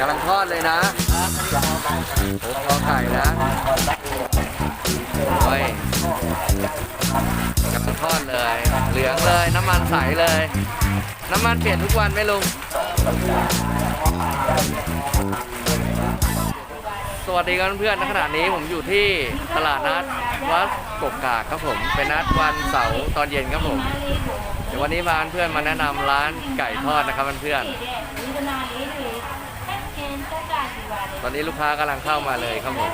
กำลังทอดเลยนะโอ้คอไก่นะโอ้ยกำลังทอดเลย เหลืองเลยน้ำมันใสเลย น้ำมันเปลี่ยนทุกวันไหมลุง สวัสดีครับเพื่อนๆณขณะนี้ผมอยู่ที่ตลาดนัดวัดกกกากครับผม เป็นนัดวันเสาร์ตอนเย็นครับผม เดี๋ยววันนี้พาเพื่อนมาแนะนำร้านไก่ทอดนะครับเพื่อนๆ ตอนนี้ลูกค้ากำลังเข้ามาเลยครับผม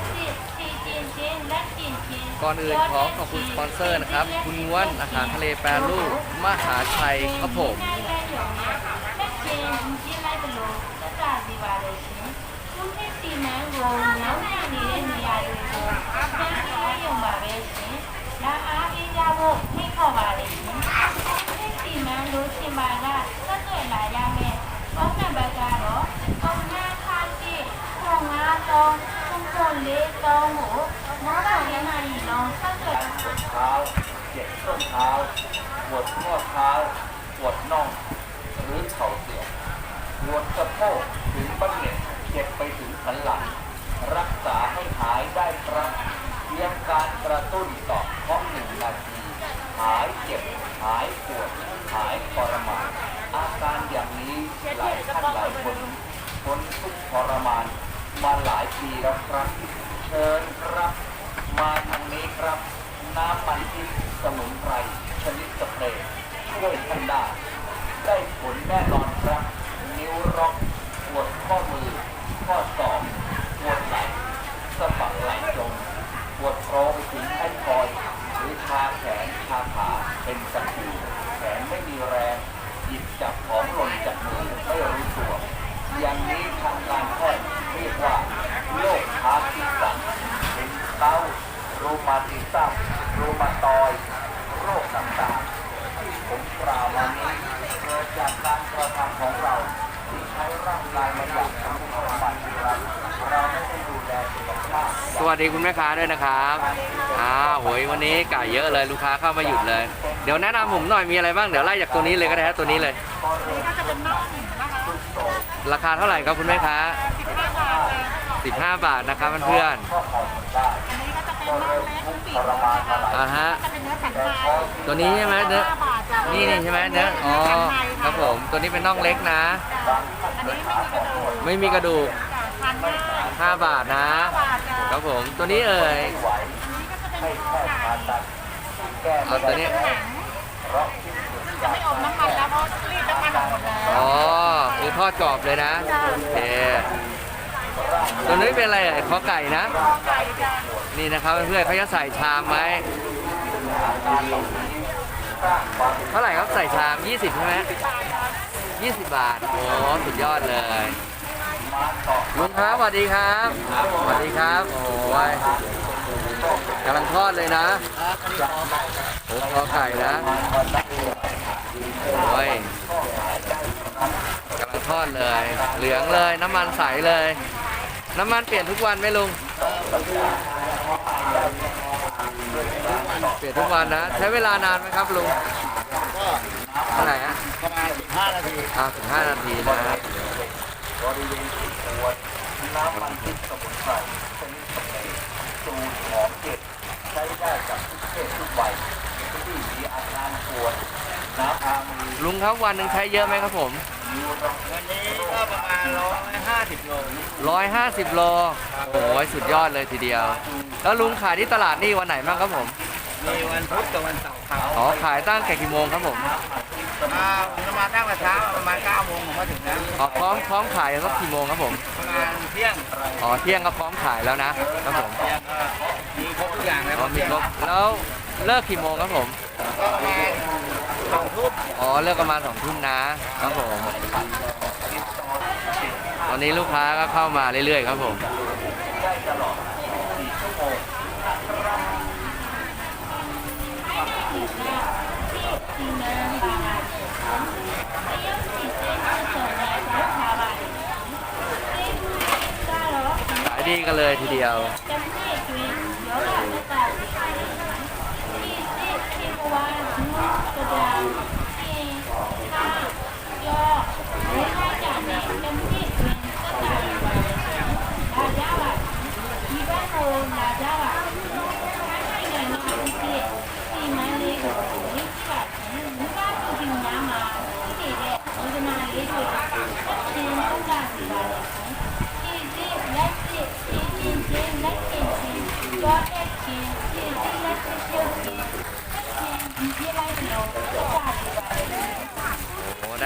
ก่อนอื่นขอขอบคุณสปอนเซอร์นะครับ คุณว้วนอาหารทะเลแปรรูปมหาชัยครับผม ท้า ปวดข้อเท้า ปวดน่อง หรือเข่าเสื่อมปวดสะโพกถึงบั้นเหน็ตเจ็บไปถึงสันหลัง รักษาให้หายได้ครับเพียงการกระตุ้นต่อเพราะหนึ่งนาที หายเจ็บ หายปวด หายทรมานอาการอย่างนี้หลายท่านหลายคนทนทุกข์ทรมานมาหลายปีแล้วครับเชิญครับ มาทางนี้ครับ น้ำมันทิพย์สมุนไพร ช่วยท่านได้ได้ผลแน่นอนครับ นิ้วร็อกปวดข้อมือ ข้อศอกปวดไหล่สะบักไหล่จงปวดคอไปถึงท้ายทอย หรือชาแขนชาขาเป็นตะคริวแขนไม่มีแรง หยิบจับของหล่นจากมือไม่รู้ตัว อย่างนี้ทางการแพทย์เรียกว่าโรคพาร์กินสันเป็นเต้าโรมาติซัมโรมาตอยด์โรคต่างๆ ที่ผมกล่าวมานี้เกิดจากการกระทำของเรา ที่ใช้ร่างกายมาอย่างสมบูรณ์แบบครับเราไม่ได้ดูแลสุขภาพ ส วัสดีคุณแม่ค้าด้วยนะครับอ้าวโหยวันนี้ไก่เยอะเลยลูกค้าเข้ามาหยุดเลย เดี๋ยวแนะนำผมหน่อยมีอะไรบ้างเดี๋ยวไล่จากตัวนี้เลยก็ได้ฮะตัวนี้เลยราคาเท่าไหร่ครับคุณแม่ค้า15 บาทนะครับเพื่อนก็ผ่อนได้อันนี้ก็จะเป็นน่องเล็กทั้งปีกทรมานมาหลายๆอ่าฮะ จะเป็นเนื้อสันในตัวนี้ใช่ไหมเนื้อ5บาทจ้ะนี่นี่ใช่ไหมเนื้ออ๋อครับผมตัวนี้เป็นน่องเล็กนะ อันนี้ไม่มีกระดูกไม่มีกระดูกจ้ะทานได้5บาทนะ บาทจ้ะครับผมตัวนี้เอ่ยไหวอันนี้ก็จะเป็นให้ข้าวแพไก่ทย์ผ่าตัดแก้ไม่เอาตัวได้นี้หนังเพราะคิดถึงจะไม่อมน้ำมันแล้วเพราะรีดน้ำมันออกหมดแล้วอ๋อคือทอดกรอบเลยนะโอเคตัวนี้เป็นอะไรเอ่ยคอไก่นะ คอไก่จ้ะนี่นะครับเพื่อนๆเขาจะใส่ชามไว้เท่าไหร่ครับใส่ชาม 20 ใช่ไหม20 บาทโอ้ สุดยอดเลย ลุงครับสวัสดีครับสวัสดีครับ โอ้ยกำลังทอดเลยนะโอ้คอไก่นะโอ้ยกำลังทอดเลย เหลืองเลยน้ำมันใสเลย น้ำมันเปลี่ยนทุกวันไหมลุงเปลี่ยนทุกวันนะ ใช้เวลานานไหมครับลุงเท่าไหร่ฮะประมาณ15นาทีอ่าสิบห้านาทีนะ บริเวณที่ปวดน้ำมันทิพย์สมุนไพรชนิดสเปรย์สูตรหอมเก็บใช้ได้กับทุกเพศทุกวัยที่มีอาการปวดน้ำอามีลุงครับวันหนึ่งใช้เยอะไหมครับผมวันนี้ก็ประมาณร้อยห้าสิบโลร้อยห้าสิบโลโอ้ยสุดยอดเลยทีเดียว แล้วลุงขายที่ตลาดนี่วันไหนบ้างครับผมมีวันพุธกับวันเสาร์ครับอ๋อขายตั้งแต่กี่โมงครับผม ผมจะมาตั้งแต่เช้าประมาณ9โมงผมมาถึงแล้วอ๋อพร้อมพร้อมขายสักกี่โมงครับผม ประมาณเที่ยงอ๋อเที่ยงก็พร้อมขายแล้วนะครับผมมีครบทุกอย่างแล้วอ๋อมีครบแล้วเลิกกี่โมงครับผม ก็ประมาณสองทุ่มอ๋อเลิกประมาณสองทุ่มนะครับผม ตอนนี้ลูกค้าก็เข้ามาเรื่อยๆครับผมชั่วโมง นี่กันเลยทีเดียว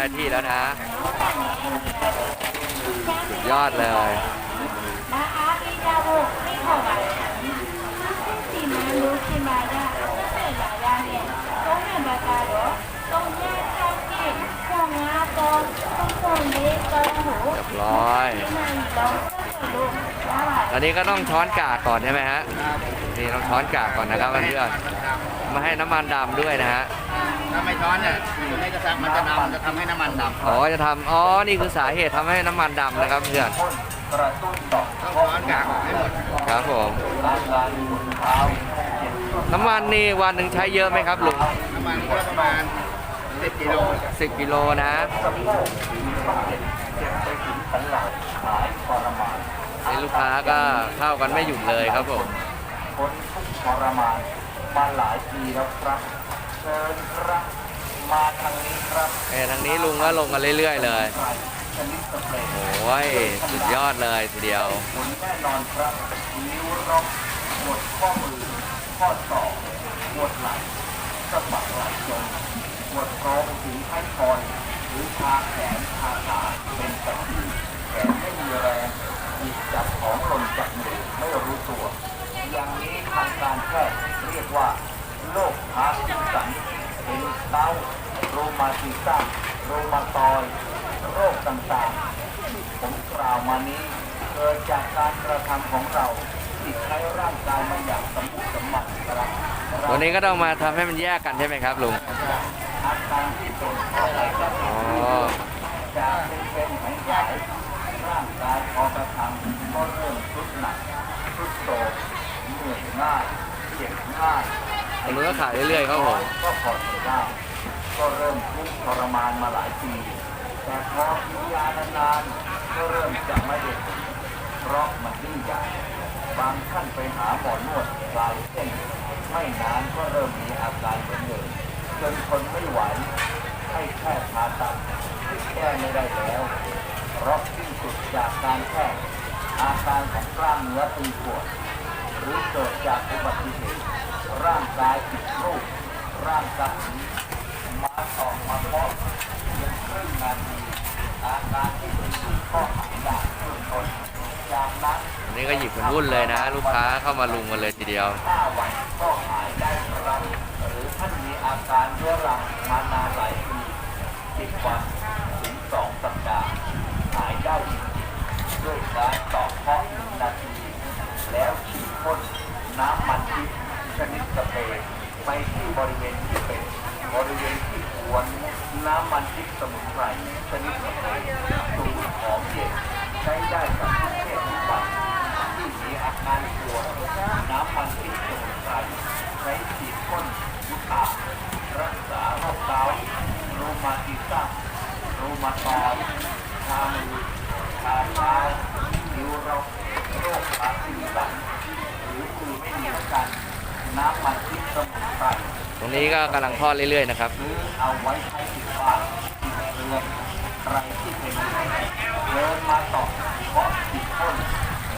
าที่แล้วนะ สุดยอดเลยมาอาปีจาโบไม่ถอดเรียบร้อย ตอนนี้ก็ต้องช้อนกากก่อนใช่ไหมฮะนี่ต้องช้อนกากก่อนนะครับเพื่อนๆมาให้น้ำมันดำด้วยนะฮะถ้าไม่ช้อนเนี่ยอยู่ในกระชังมันจะดำจะทำให้น้ำมันดำอ๋อจะทำอ๋อนี่คือสาเหตุทำให้น้ำมันดำนะครับเพื่อนพ่นกระตุ้นต่อมต้องช้อนกากออกให้หมดครับผมอาการปวดเท้าเจ็บต้นน้ำมันนี่วันหนึ่งใช้เยอะไหมครับลุงน้ำมันก็ประมาณ10กิโลสิบกิโลนะสะโพ กมันเจ็บเจ็บไปถึงสันหลังหายทรมานนี่ลูกค้าก็เข้ากันไม่หยุดเลยครับผมคนทุกข์ทรมานมาหลายปีแล้วครับเชิญครับมาทางนี้ครับเอ้ทางนี้ลุงก็ลงกันเรื่อยๆเลยใส่ชนิดสเปรย์โอ้ยสุดยอดเลยทีเดียวผลแน่นอนครับนิ้วร็อกปวดข้อมือข้อศอกปวดไหล่สะบักไหล่จนปวดท้องถึงท้ายทอย หรือชาแขนชาขาเป็นตะคริวแขนไม่มีแรงหยิบจับของหล่นจากมือไม่รู้ตัว อย่างนี้ทางการ แพทย์เรียกว่าโรคพาร์กินสันเป็นเต้าต์โรมาติซัมโรมาตอยด์โรคต่างๆ ผมกล่าวมานี้เกิดจากการกระทำของเราที่ใช้ร่างกายมาอย่างสมบูรณ์สมบัติครับตัวนี้ก็ต้องมาทำให้มันแยกกันใช่ไหมครับลุงอาการที่เป็นอะไรก็อ๋อจากเป็นเป็นหายใจร่างกายพอกระทำก็เริ่มทรุดหนักทรุดโทรมเหนื่อยง่าย เจ็บง่ายลุงก็ขายเรื่อยๆครับผมก็พอใช้ได้ ก็เริ่มทุกข์ทรมานมาหลายปี แต่พอกินยานานๆก็เริ่มจะไม่ได้ผลเพราะมันยิ่งใหญ่บางท่านไปหาหมอนวดคลายเส้นไม่นานก็เริ่มมีอาการเหมือนเดิมจนทนไม่ไหวให้แพทย์ผ่าตัดแก้ไม่ได้แล้วเพราะสิ้นสุดจากการแพทย์อาการของกล้ามเนื้อตึงปวด หรือเกิดจากอุบัติเหตุ ร่างกายผิดรูปร่างกายมาต่อมาพราะเพียงครึ่งนาทีอาการที่เป็นอยู่ก็หายได้เบื้องต้นจากนั้นอันนี้ก็หยิบเป็นวุ่นเลยนะ ลูกค้าเข้ามาลุงกันเลยทีเดียว ห้าวันก็หายได้ครับหรือท่านมีอาการเรื้อรังมานานหลายปีสิบวันถึงสองสัปดาห์หายได้จริงๆด้วยการต่อเคาะหนึ่งนาที แล้วฉีดพ่นน้ำมันทิพย์ ชนิดสเปรย์ไปที่บริเวณที่เป็นบริเวณที่ควรน้ำมันทิพสมุนไพรชนิดสเปรย์สูตรหอมเย็นใช้ได้กับทุกเพศทุกวัยที่มีอาการปวดน้ำมันทิพสมุนไพรใช้ฉีดพ่นยุบอารักษาโรคเกาต์รูมาติซัมรูมาตอยด์ชามือชาเท้านิ้วเราโรคพาร์กินสันหรือมือไม่เหนียวกัน น้ำมันทิพย์สมุนไพร ตรง นี้ก็กำลังทอดเรื่อยๆนะครับเอาไว้ใช้ติดบ้านติดเรือนใครที่เป็นเดินมาตอกเพราะติดพ่น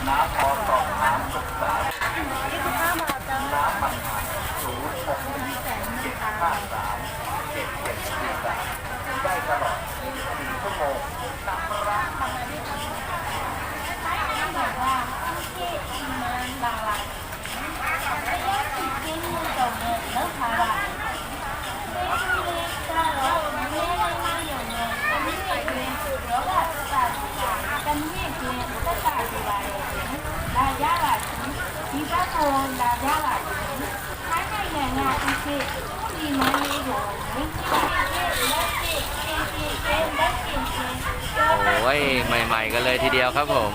น้ำพอสอบถามศึกษาที่น้ำมันหาศูนย์หกหนึ่งเจ็ดห้าสามเจ็ดเจ็ดสี่สามได้ตลอดสี่ชั่วโมงนับร้าน ที่บอกว่าที่มันหลากหลายไม่ยากที่กินมันตรงเนี่ยแล้วพาราไม่รู้เลยแต่เราไม่ได้มาอย่างเงี้ยแต่ไม่ได้เรียนรู้ว่าตัดแต่ไม่ได้เรียนก็ตัดดีกว่าเลยลายาลาที่บ้านคนลายาลาที่ถ้าใครเนี่ยงานที่ที่มันไม่รู้ไม่ใช่ไม่ใช่ไม่ใช่ไม่ใช่ไม่ใช่ โอ้ยใหม่ ๆ กันเลยทีเดียวครับผม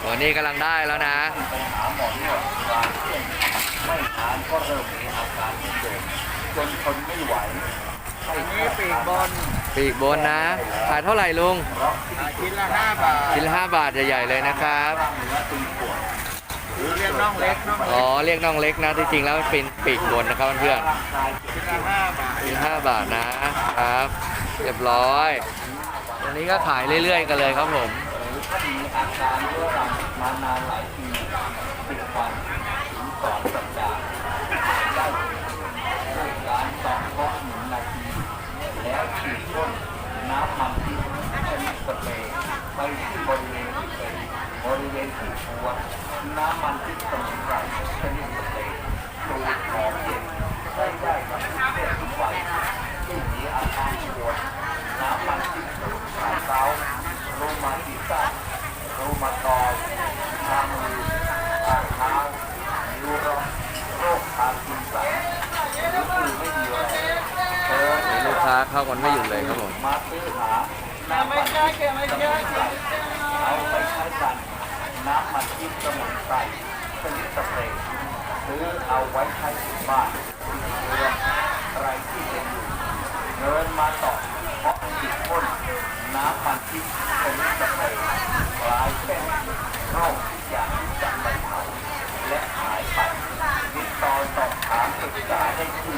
โอ้นี่กำลังได้แล้วนะไม่ทานก็เริ่มมีอาการเดิม จนทนไม่ไหวให้แพทย์ผ่าตัดปีกบนนะ ขายเท่าไหร่ลุงเพราะที่ชิ้นละ5บาทชิ้นละห้าบาทใหญ่ๆเลยนะครับกล้ามเนื้อตึงปวดหรือเรียกน่องเล็กน่องอ๋เล็อกเรียกน้องเล็กนะ ที่จริงแล้วเป็นปีกบนนะครับเพื่อนร่างกายเจ็บชิ้นปละวด5บาทๆชิ้นห้าบาทนะครับ เรียบร้อยตัวนี้ก็ขายเรื่อยๆกันเลยครับผม หรือถ้ามีอาการเรื้อรังมานานหลายปีสิบวันถึงสองสัปดาห์ได้ด้วยการตอกครบหนึ่งนาที แล้วฉีดพ่นน้ำมันที่ชนิดสเปรย์ไปที่บริเวณที่เป็นบริเวณที่ปวด น้ำมันที่สมุนไพรชนิดเปรย์สูดหอมเย็นใช้ได้กับทุกเพศทุกวัยที่มีอาการปวดน้ำมันที่สมุนไพรเท้าโรมาติซัสโรมาตอยด์ชามือชาเท้านิ้วรองโรคพาร์กินสันหรือคือไม่มีแรงเชิญลูกค้าเข้ากันไม่หยุดเลยครับผมมาซื้อหาน้ำมันที่สมุนไพรเอาไปใช้กัน น้ำมันที่สมุนไพรชนิดสเปรย์ซื้อเอาไว้ใช้ที่บ้านเรือใครที่เป็นอยู่เงินมาต่อเพราะติดพ่นน้ำมันที่ชนิดสเปรย์กลายเป็นโรคที่อยากจะบรรเทาและหายไปติดต่อสอบถามปรึกษาได้คุณที่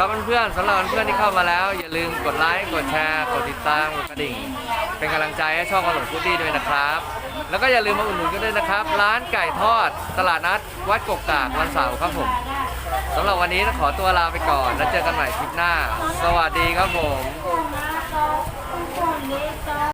ครับเพื่อนๆสำหรับเพื่อนที่เข้ามาแล้ว อย่าลืมกดไลค์ กดแชร์ กดติดตาม กดกระดิ่ง เป็นกำลังใจให้ช่องกระหลงพุตตี้ด้วยนะครับ แล้วก็อย่าลืมมาอุดหนุนกันด้วยนะครับ ร้านไก่ทอด ตลาดนัด วัดกกตากวันเสาร์ครับผมสำหรับวันนี้ขอตัวลาไปก่อน แล้วเจอกันใหม่คลิปหน้า สวัสดีครับผม